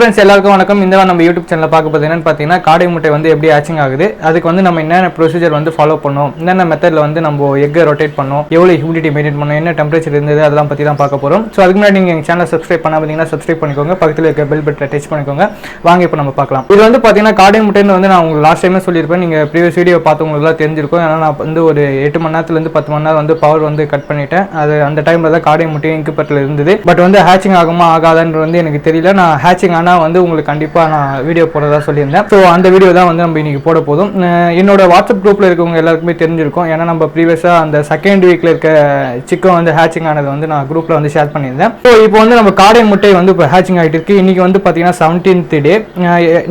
Friends எல்லாருக்கும் வணக்கம். இந்த நம்ம யூடியூப் சேனலில் பார்க்க போது என்னென்னு பார்த்தீங்கன்னா காடை முட்டை வந்து எப்படி ஆச்சிங் ஆகுது அதுக்கு வந்து நம்ம என்னென்ன ப்ரொசீஜர் வந்து ஃபாலோ பண்ணோம் என்னென்ன மெத்தடில் வந்து நம்ம எக்கை ரொட்டேட் பண்ணோம் எவ்வளோ ஹியூமிடிட்டி மெயின்டைன் பண்ணோம் என்ன டெம்பரேச்சர் இருந்தது அதெல்லாம் பற்றி தான் பார்க்க போகிறோம் ஸோ அதுக்கு முன்னாடி நீங்கள் எங்கள் சேனலை சப்ஸ்கிரைப் பண்ண பார்த்தீங்கன்னா சப்ஸ்கிரைப் பண்ணிக்கோங்க. பக்கத்தில் இருக்க பெல் பட்டனை டச் பண்ணிக்கோங்க. வாங்க இப்போ நம்ம பார்க்கலாம். இது வந்து பார்த்தீங்கன்னா காடை முட்டைன்னு வந்து நான் உங்களுக்கு லாஸ்ட் டைமே சொல்லியிருப்பேன். நீங்கள் ப்ரீவியஸ் வீடியோ பார்த்தவங்களுக்குலாம் தெரிஞ்சிருக்கும். ஏன்னா நான் வந்து ஒரு எட்டு மணி நேரத்துலேருந்து பத்து மணி நேரம் வந்து பவர் வந்து கட் பண்ணிட்டேன். அது அந்த டைமில் தான் காடை முட்டையும் இன்குபேட்டரில் இருந்தது. பட் வந்து ஹேச்சிங் ஆகுமா ஆகாதான்னு வந்து எனக்கு தெரியல. நான் ஹேச்சிங் ஆனால் வந்து உங்களுக்கு கண்டிப்பாக நான் வீடியோ போடுறதா சொல்லியிருந்தேன். ஸோ அந்த வீடியோ தான் வந்து நம்ம இன்னைக்கு போட போதும் என்னோட வாட்ஸ்அப் குரூப்பில் இருக்கவங்க எல்லாருக்குமே தெரிஞ்சிருக்கும். ஏன்னா நம்ம ப்ரீவியஸாக அந்த செகண்ட் வீக்கில் இருக்க சிக்கன் வந்து ஹேச்சிங் ஆனது வந்து நான் குரூப்பில் வந்து ஷேர் பண்ணியிருந்தேன். ஸோ இப்போ வந்து நம்ம காடை முட்டை வந்து இப்போ ஹேச்சிங் ஆகிட்டு இருக்கு. இன்னைக்கு வந்து பார்த்தீங்கன்னா செவன்டீன்த் டே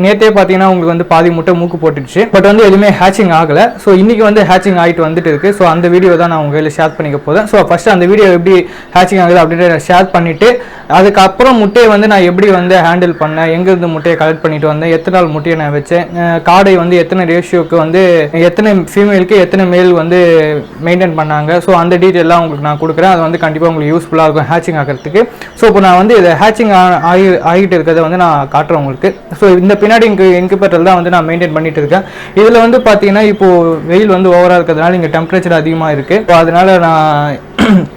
நேற்றே பார்த்தீங்கன்னா உங்களுக்கு வந்து பாதி முட்டை மூக்கு போட்டுடுச்சு. பட் வந்து எதுவுமே ஹேச்சிங் ஆகலை. ஸோ இன்னைக்கு வந்து ஹேச்சிங் ஆகிட்டு வந்துட்டு இருக்கு. ஸோ அந்த வீடியோ தான் நான் உங்கள் ஷேர் பண்ணிக்க போதேன் ஸோ ஃபஸ்ட்டு அந்த வீடியோ எப்படி ஹேச்சிங் ஆகுது அப்படின்றத ஷேர் பண்ணிவிட்டு அதுக்கப்புறம் முட்டையை வந்து நான் எப்படி வந்து ஹேண்டில் பண்ணேன் எங்கேருந்து முட்டையை கலெக்ட் பண்ணிட்டு வந்தேன். எத்தனை நாள் முட்டையை நான் வச்சேன்? காடை வந்து எத்தனை ரேஷியோக்கு வந்து எத்தனை ஃபீமேலுக்கு எத்தனை மேல் வந்து மெயின்டைன் பண்ணாங்க? ஸோ அந்த டீட்டெயிலாம் உங்களுக்கு நான் கொடுக்குறேன். அது வந்து கண்டிப்பாக உங்களுக்கு யூஸ்ஃபுல்லாக இருக்கும் ஹேச்சிங் ஆகிறதுக்கு ஸோ இப்போ நான் வந்து இதை ஹேச்சிங் ஆகி ஆகிட்டு இருக்கிறத வந்து நான் காட்டுறேன் உங்களுக்கு. ஸோ இந்த பின்னாடி இங்கே இன்குபேட்டர் தான் வந்து நான் மெயின்டைன் பண்ணிட்டு இருக்கேன். இதில் வந்து பார்த்தீங்கன்னா இப்போது வெயில் வந்து ஓவராக இருக்கிறதுனால இங்கே டெம்பரேச்சர் அதிகமாக இருக்குது ஸோ அதனால நான்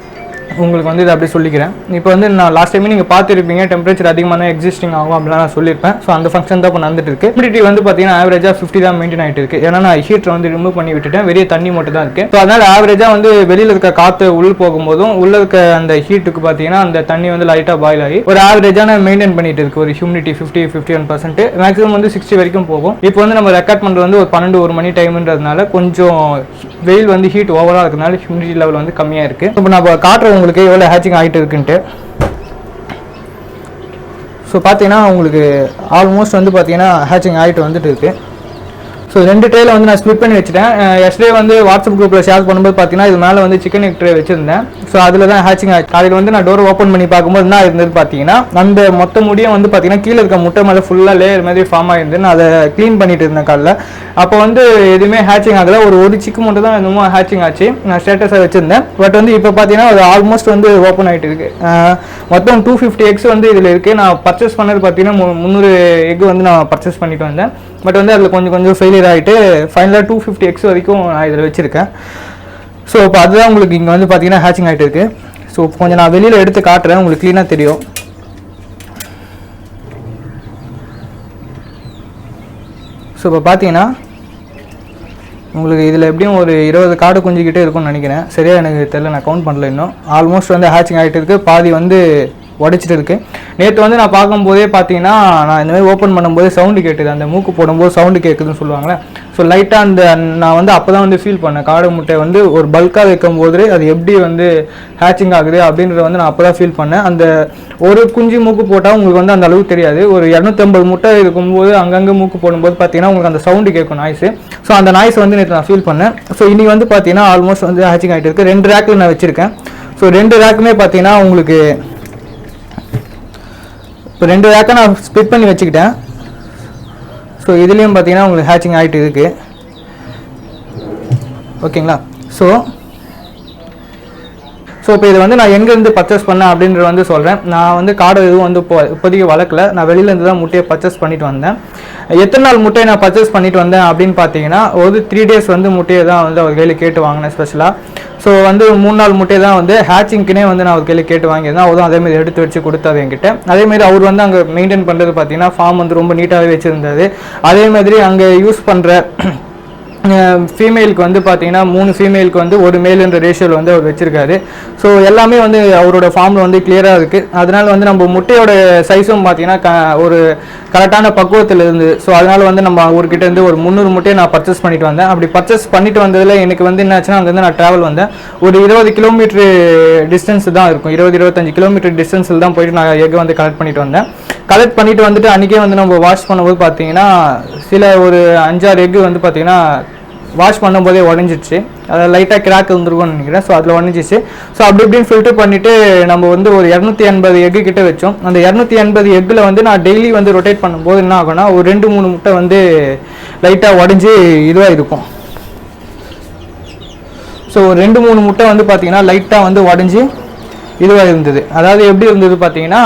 உங்களுக்கு வந்து இதை அப்படியே சொல்லிக்கிறேன். இப்போ வந்து நான் லாஸ்ட் டைமே நீங்கள் பார்த்துருப்பீங்க டெம்பரேச்சர் அதிகமான எக்ஸிஸ்டிங் ஆகும் அப்படிலாம் நான் சொல்லியிருப்பேன். ஸோ அந்த ஃபங்க்ஷன் தான் இப்போ நடந்துட்டு இருக்கு ஹியூமிடிட்டி வந்து பார்த்தீங்கன்னா ஆவரேஜாக ஃபிஃப்டி தான் மெயின்டைன் ஆகிட்டு இருக்கு. ஏன்னா நான் ஹீட்டர் வந்து ரிமூவ் பண்ணி விட்டுட்டேன். வெளியே தண்ணி மட்டும் தான் இருக்கு. ஸோ அதனால் ஆவரேஜாக வந்து வெளியில் இருக்க காற்று உள்ள போகும்போதும் உள்ள இருக்க அந்த ஹீட்டுக்கு பார்த்தீங்கன்னா அந்த தண்ணி வந்து லைட்டாக பாயில் ஆகி ஒரு ஆவரேஜான மெயின்டைன் பண்ணிட்டு இருக்கு. ஒரு humidity fifty fifty one percent maximum வந்து சிக்ஸ்டி வரைக்கும் போகும். இப்போ வந்து நம்ம ரெக்கார்ட் பண்ணுறது வந்து ஒரு பன்னெண்டு ஒரு மணி டைம்ன்றதுனால கொஞ்சம் வெயில் வந்து ஹீட் ஓவராக இருக்கிறதுனால ஹியூமிடிட்டி லெவல் வந்து கம்மியாக இருக்கு. இப்போ நான் காட்டுற உங்களுக்கு எவ்வளோ ஹேச்சிங் ஆகிட்டு இருக்குன்ட்டு. ஸோ பார்த்தீங்கன்னா உங்களுக்கு ஆல்மோஸ்ட் வந்து பார்த்தீங்கன்னா ஹேச்சிங் ஆகிட்டு வந்துட்டு இருக்கு. ஸோ ரெண்டு ட்ரேல வந்து நான் ஸ்ப்ளிட் பண்ணி வச்சுட்டேன். எஸ்டே வந்து வாட்ஸ்அப் குரூப்பில் ஷேர் பண்ணும்போது பார்த்தீங்கன்னா இது மேலே வந்து சிக்கன் எக் ட்ரே வச்சிருந்தேன். ஸோ அதில் தான் ஹேச்சிங் ஆச்சு. அதில் வந்து நான் டோர் ஓப்பன் பண்ணி பார்க்கும்போது என்ன இருந்தது பார்த்தீங்கன்னா அந்த மொத்த முடியும் வந்து பார்த்தீங்கன்னா கீழே இருக்க முட்டை மேலே ஃபுல்லாக லேயர் மாதிரி ஃபார்ம் ஆகிருந்து நான் அதை க்ளீன் பண்ணிட்டு இருந்தேன் காலைல. அப்போ வந்து எதுவுமே ஹேச்சிங் ஆகல. ஒரு ஒரு சிக்கு மட்டும் தான் என்னமோ ஹேச்சிங் ஆச்சு. நான் ஸ்டேட்டஸாக வச்சிருந்தேன். பட் வந்து இப்போ பார்த்தீங்கன்னா அது ஆல்மோஸ்ட் வந்து ஓப்பன் ஆகிட்டு இருக்கு. மொத்தம் டூ ஃபிஃப்டி எக்ஸ் வந்து இதில் இருக்குது நான் பர்ச்சேஸ் பண்ணது பார்த்தீங்கன்னா மு- முந்நூறு எக் வந்து நான் பர்ச்சேஸ் பண்ணிட்டு வந்தேன். பட் வந்து அதில் கொஞ்சம் கொஞ்சம் ஃபெயிலியர் ஆகிட்டு ஃபைனலாக டூ ஃபிஃப்டி எக்ஸ் வரைக்கும் நான் இதில் வச்சுருக்கேன். ஸோ இப்போ அதுதான் உங்களுக்கு இங்கே வந்து பார்த்தீங்கன்னா ஹேச்சிங் ஆகிட்டு இருக்குது ஸோ கொஞ்சம் நான் வெளியில் எடுத்து காட்டுறேன். உங்களுக்கு க்ளீனாக தெரியும். ஸோ இப்போ பார்த்தீங்கன்னா உங்களுக்கு இதில் எப்படியும் ஒரு இருபது காடு குஞ்சிக்கிட்டே இருக்கும்னு நினைக்கிறேன். சரியாக எனக்கு தெரியல நான் கவுண்ட் பண்ணல இன்னும். ஆல்மோஸ்ட் வந்து ஹேச்சிங் ஆகிட்டு இருக்குது பாதி வந்து உடைச்சிட்டு இருக்கு நேற்று வந்து நான் பார்க்கும்போதே பார்த்தீங்கன்னா நான் இந்த மாதிரி ஓப்பன் பண்ணும்போது சவுண்டு கேட்டுது அந்த மூக்கு போடும்போது சவுண்டு கேட்குதுன்னு சொல்லுவாங்களே. ஸோ லைட்டாக அந்த நான் வந்து அப்போ தான் வந்து ஃபீல் பண்ணேன். காடை முட்டை வந்து ஒரு பல்காக வைக்கும்போது அது எப்படி வந்து ஹேச்சிங் ஆகுது அப்படின்றத வந்து நான் அப்போ தான் ஃபீல் பண்ணேன். அந்த ஒரு குஞ்சு மூக்கு போட்டால் உங்களுக்கு வந்து அந்த அளவுக்கு தெரியாது. ஒரு இரநூத்தம்பது முட்டை இருக்கும்போது அங்கங்கே மூக்கு போடும்போது பார்த்தீங்கன்னா உங்களுக்கு அந்த சவுண்டு கேட்கும் நாய்ஸு ஸோ அந்த நாய்ஸ் வந்து நேற்று நான் ஃபீல் பண்ணேன். ஸோ இன்னைக்கு வந்து பார்த்தீங்கன்னா ஆல்மோஸ்ட் வந்து ஹேச்சிங் ஆகிட்டு இருக்கு ரெண்டு ரேக்கில் நான் வச்சுருக்கேன். ஸோ ரெண்டு ரேக்குமே பார்த்தீங்கன்னா உங்களுக்கு இப்போ ரெண்டு ரேக்கை நான் ஸ்பிட் பண்ணி வச்சுக்கிட்டேன். ஸோ இதுலேயும் பார்த்தீங்கன்னா உங்களுக்கு ஹேச்சிங் ஆகிட்டு இருக்குது ஓகேங்களா? ஸோ ஸோ இப்போ இதை வந்து நான் எங்கேருந்து பர்ச்சேஸ் பண்ணேன் அப்படின்றது வந்து சொல்கிறேன் நான் வந்து காடை எதுவும் வந்து இப்போ இப்போதைக்கு வளர்க்கல. நான் வெளியிலேருந்து தான் முட்டையை பர்ச்சேஸ் பண்ணிட்டு வந்தேன். எத்தனை நாள் முட்டையை நான் பர்ச்சேஸ் பண்ணிட்டு வந்தேன் அப்படின்னு பார்த்தீங்கன்னா ஒரு த்ரீ டேஸ் வந்து முட்டையை தான் வந்து அவர் கையில் கேட்டு வாங்கினேன் ஸ்பெஷலாக ஸோ வந்து மூணு நாள் முட்டையை தான் வந்து ஹேச்சிங்க்குனே வந்து நான் அவர் கையில் கேட்டு வாங்கியிருந்தேன். அவரும் அதேமாதிரி எடுத்து வச்சு கொடுத்தாரு என்கிட்ட. அதேமாதிரி அவர் வந்து அங்கே மெயின்டைன் பண்ணுறது பார்த்தீங்கன்னா ஃபார்ம் வந்து ரொம்ப நீட்டாகவே வச்சுருந்தாரு. அதே மாதிரி அங்கே யூஸ் பண்ணுற ஃபீமேலுக்கு வந்து பார்த்தீங்கன்னா மூணு ஃபீமேலுக்கு வந்து ஒரு மேலுன்ற ரேஷியோவில் வந்து அவர் வச்சிருக்காரு. ஸோ எல்லாமே வந்து அவரோட ஃபார்மில் வந்து கிளியராக இருக்குது அதனால வந்து நம்ம முட்டையோட சைஸும் பார்த்தீங்கன்னா க ஒரு கரெக்டான பக்குவத்தில் இருந்து ஸோ அதனால் வந்து நம்ம அவர்கிட்ட இருந்து ஒரு முந்நூறு முட்டையை நான் பர்ச்சேஸ் பண்ணிட்டு வந்தேன். அப்படி பர்ச்சேஸ் பண்ணிட்டு வந்ததில் எனக்கு வந்து என்னாச்சுன்னா அங்கேருந்து நான் ட்ராவல் வந்தேன். ஒரு இருபது கிலோமீட்டர் டிஸ்டன்ஸ் தான் இருக்கும். இருபது இருபத்தஞ்சு கிலோமீட்டர் டிஸ்டன்ஸில் தான் போயிட்டு நான் எக் வந்து கலெக்ட் பண்ணிட்டு வந்தேன். கலெக்ட் பண்ணிட்டு வந்துட்டு அன்றைக்கே வந்து நம்ம வாஷ் பண்ணும்போது பார்த்தீங்கன்னா சில ஒரு அஞ்சாறு எக்கு வந்து பார்த்தீங்கன்னா வாஷ் பண்ணும்போதே உடஞ்சிடுச்சு அதில் லைட்டாக கிராக் வந்துருக்கும்னு நினைக்கிறேன். ஸோ அதில் உடஞ்சிச்சு ஸோ அப்படி இப்படின்னு ஃபில்டர் பண்ணிவிட்டு நம்ம வந்து ஒரு இரநூத்தி எண்பது எக்கு கிட்டே வச்சோம். அந்த இரநூத்தி எண்பது எக்கில் வந்து நான் டெய்லி வந்து ரொட்டேட் பண்ணும்போது என்ன ஆகும்னா ஒரு ரெண்டு மூணு முட்டை வந்து லைட்டாக உடஞ்சி இதுவாக இருக்கும் ஸோ ஒரு ரெண்டு மூணு முட்டை வந்து பார்த்தீங்கன்னா லைட்டாக வந்து உடஞ்சி இதுவாக இருந்தது அதாவது எப்படி இருந்தது பார்த்தீங்கன்னா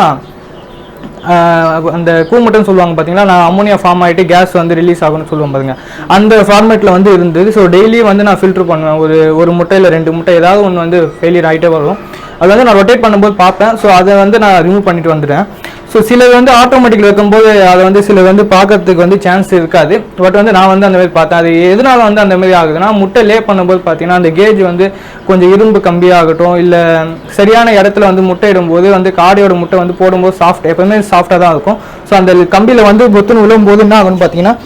அந்த கூமுட்டைன்னு சொல்லுவாங்க பார்த்தீங்களா நான் அம்மோனியா ஃபார்ம் ஆகிட்டு கேஸ் வந்து ரிலீஸ் ஆகும்னு சொல்லுவோம் பாருங்க. அந்த ஃபார்மேட்டில் வந்து இருந்தது. ஸோ டெய்லி வந்து நான் ஃபில்டர் பண்ணுவேன். ஒரு ஒரு முட்டையில் ரெண்டு முட்டை. ஏதாவது ஒன்று வந்து ஃபெயிலியர் ஆகிட்டே வரும். அது வந்து நான் ரொட்டேட் பண்ணும்போது பார்ப்பேன். ஸோ அதை வந்து நான் ரிமூவ் பண்ணிட்டு வந்துட்டேன். ஸோ சிலர் வந்து ஆட்டோமேட்டிக்கில் இருக்கும்போது அதை வந்து சிலர் வந்து பார்க்கறதுக்கு வந்து சான்ஸ் இருக்காது. பட் வந்து நான் வந்து அந்த மாதிரி பார்த்தேன். அது எதனால வந்து அந்த மாதிரி ஆகுதுன்னா முட்டை லே பண்ணும்போது பார்த்தீங்கன்னா அந்த கேஜ் வந்து கொஞ்சம் இரும்பு கம்பியாகட்டும் இல்லை சரியான இடத்துல வந்து முட்டை இடும்போது வந்து காடையோட முட்டை வந்து போடும்போது சாஃப்ட் எப்பவுமே சாஃப்டாக தான் இருக்கும். ஸோ அந்த கம்பியில் வந்து பொத்துன்னு விழும்போது என்ன ஆகும்னு பார்த்தீங்கன்னா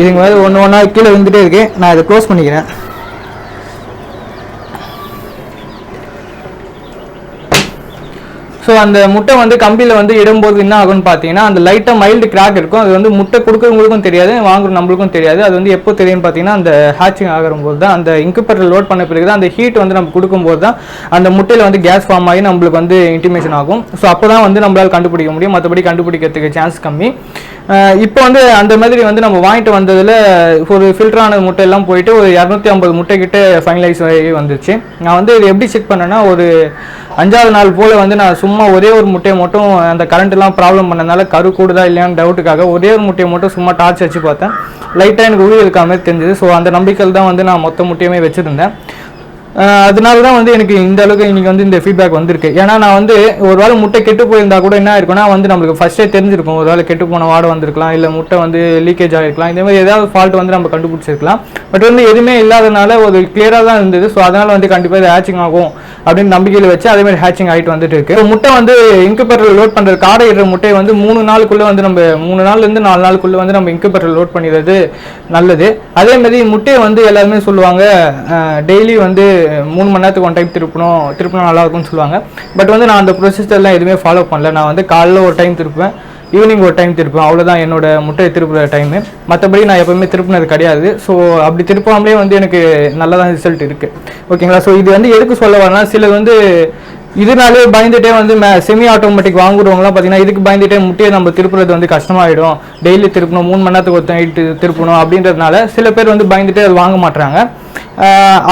இதுங்க வந்து ஒன்று ஒன்றா கீழே விழுந்துட்டே இருக்கு. நான் இதை க்ளோஸ் பண்ணிக்கிறேன். ஸோ அந்த முட்டை வந்து கம்பியில் வந்து இடும்போது என்ன ஆகும்னு பார்த்தீங்கன்னா அந்த லைட்டாக மைல்டு கிராக் இருக்கும். அது வந்து முட்டை கொடுக்குறவங்களுக்கும் தெரியாது வாங்குற நம்மளுக்கும் தெரியாது. அது வந்து எப்போ தெரியும்னு பார்த்தீங்கன்னா அந்த ஹேச்சிங் ஆகும்போது தான் அந்த இன்குபேட்டர் லோட் பண்ண பிறகு தான் அந்த ஹீட் வந்து நம்ம கொடுக்கும்போது தான் அந்த முட்டையில் வந்து கேஸ் ஃபார்ம் ஆகி நம்மளுக்கு வந்து இன்டிமேஷன் ஆகும். ஸோ அப்போ தான் வந்து நம்மளால் கண்டுபிடிக்க முடியும். மற்றபடி கண்டுபிடிக்கிறதுக்கு சான்ஸ் கம்மி. இப்போ வந்து அந்த மாதிரி வந்து நம்ம வாங்கிட்டு வந்ததில் ஒரு ஃபில்டரான முட்டையெல்லாம் போயிட்டு ஒரு இரநூத்தி ஐம்பது முட்டை கிட்ட ஃபைனலைஸ் ஆகி வந்துச்சு. நான் வந்து இது எப்படி செக் பண்ணேன்னா ஒரு அஞ்சாவது நாள் போல் வந்து நான் சும்மா ஒரே ஒரு முட்டையை மட்டும் அந்த கரண்ட்லாம் ப்ராப்ளம் பண்ணனால கரு கூடுதா இல்லையான்னு டவுட்டுக்காக ஒரே ஒரு முட்டையை மட்டும் சும்மா டார்ச் வச்சு பார்த்தேன். லைட்டாக எனக்கு உயிர் இருக்க மாதிரி தெரிஞ்சது. ஸோ அந்த நம்பிக்கையில் தான் வந்து நான் மொத்த முட்டையுமே வச்சுருந்தேன். அதனால தான் வந்து எனக்கு இந்த அளவுக்கு இன்னைக்கு வந்து இந்த ஃபீட்பேக் வந்திருக்கு. ஏன்னா நான் வந்து ஒரு வேளை முட்டை கெட்டு போயிருந்தா கூட என்ன இருக்கும்னா வந்து நம்மளுக்கு ஃபஸ்ட்டே தெரிஞ்சிருக்கும். ஒரு வேளை கெட்டு போன வாடை வந்திருக்கலாம் இல்லை முட்டை வந்து லீக்கேஜ் ஆகிருக்கலாம் இந்த மாதிரி ஏதாவது ஃபால்ட் வந்து நம்ம கண்டுபிடிச்சிருக்கலாம். பட் வந்து எதுவுமே இல்லாதனால ஒரு கிளியராக தான் இருந்தது. ஸோ அதனால் வந்து கண்டிப்பாக இது ஹேச்சிங் ஆகும் அப்படின்னு நம்பிக்கையில் வச்சு அதே மாதிரி ஹேச்சிங் ஆகிட்டு வந்துட்டு இருக்கு. முட்டை வந்து இன்குபேட்டர் லோட் பண்ணுற காடை இடுற முட்டையை வந்து மூணு நாளுக்குள்ளே வந்து நம்ம மூணு நாள்லேருந்து நாலு நாளுக்குள்ளே வந்து நம்ம இன்குபேட்டர் லோட் பண்ணிடுறது நல்லது. அதே மாதிரி முட்டையை வந்து எல்லாருமே சொல்லுவாங்க டெய்லி வந்து மூணு மணி நேரத்துக்கு ஒன் டைம் திருப்பணும் திருப்பினா நல்லா இருக்கும்னு சொல்லுவாங்க. பட் வந்து நான் அந்த ப்ரொசீஜர்லாம் எதுவுமே ஃபாலோ பண்ணல. நான் வந்து காலைல ஒரு டைம் திருப்பேன் ஈவினிங் ஒரு டைம் திருப்பேன் அவ்வளோதான் என்னோட முட்டையை திருப்புற டைமு மற்றபடி நான் எப்பவுமே திருப்பினது கிடையாது. ஸோ அப்படி திருப்பாமலே வந்து எனக்கு நல்லதான் ரிசல்ட் இருக்கு. ஓகேங்களா ஸோ இது வந்து எதுக்கு சொல்ல வரேன்னா சிலர் வந்து இதனாலே பயந்துட்டே வந்து செமி ஆட்டோமேட்டிக் வாங்குறவங்களாம் பார்த்தீங்கன்னா இதுக்கு பயந்துட்டே முட்டையை நம்ம திருப்புறது வந்து கஷ்டமாயிடும். டெய்லி திருப்பணும் மூணு மணி நேரத்துக்கு ஒருத்தன் நைட்டு திருப்பணும் அப்படின்றதுனால சில பேர் வந்து பயந்துட்டே அது வாங்க மாட்டாங்க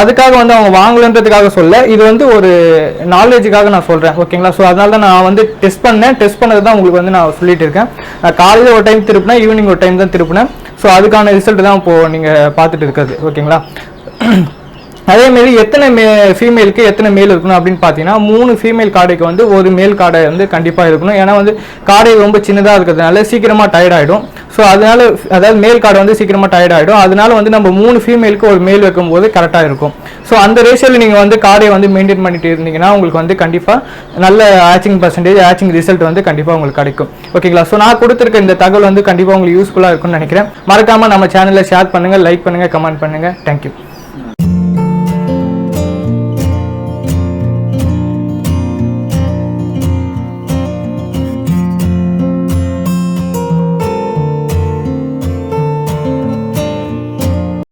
அதுக்காக வந்து அவங்க வாங்கலன்றதுக்காக சொல்ல இது வந்து ஒரு நாலேஜுக்காக நான் சொல்கிறேன் ஓகேங்களா ஸோ அதனால தான் நான் வந்து டெஸ்ட் பண்ணேன். டெஸ்ட் பண்ணது தான் உங்களுக்கு வந்து நான் சொல்லிட்டு இருக்கேன். நான் காலையில் ஒரு டைம் திருப்பினேன் ஈவினிங் ஒரு டைம் தான் திருப்பினேன். ஸோ அதுக்கான ரிசல்ட் தான் இப்போது நீங்கள் பார்த்துட்டு இருக்கிறது ஓகேங்களா அதே எத்தனை மே ஃபீமேலுக்கு எத்தனை மேல் இருக்கணும் அப்படின்னு பார்த்தீங்கன்னா மூணு ஃபீமேல் காடைக்கு வந்து ஒரு மேல் காடை வந்து கண்டிப்பாக இருக்கணும். ஏன்னா வந்து காடை ரொம்ப சின்னதாக இருக்கிறதுனால சீக்கிரமாக டயர்ட் ஆகிடும் ஸோ அதனால அதாவது மேல் கார்டு வந்து சீக்கிரமாக டயர்ட் ஆகிடும் அதனால வந்து நம்ம மூணு ஃபீமேலுக்கு ஒரு மேல் வைக்கும்போது கரெக்டாக இருக்கும். ஸோ அந்த ரேஷியோவில் நீங்கள் வந்து கார்டை வந்து மெயின்டைன் பண்ணிட்டு இருந்தீங்கன்னா உங்களுக்கு வந்து கண்டிப்பாக நல்ல ஆச்சிங் பர்சன்டேஜ் ஆச்சிங் ரிசல்ட் வந்து கண்டிப்பாக உங்களுக்கு கிடைக்கும். ஓகேங்களா ஸோ நான் கொடுத்துருக்க இந்த தகவல் வந்து கண்டிப்பாக உங்களுக்கு யூஸ்ஃபுல்லாக இருக்கும்னு நினைக்கிறேன். மறக்காமல் நம்ம சேனலை ஷேர் பண்ணுங்கள் லைக் பண்ணுங்கள் கமெண்ட் பண்ணுங்கள் தேங்க்யூ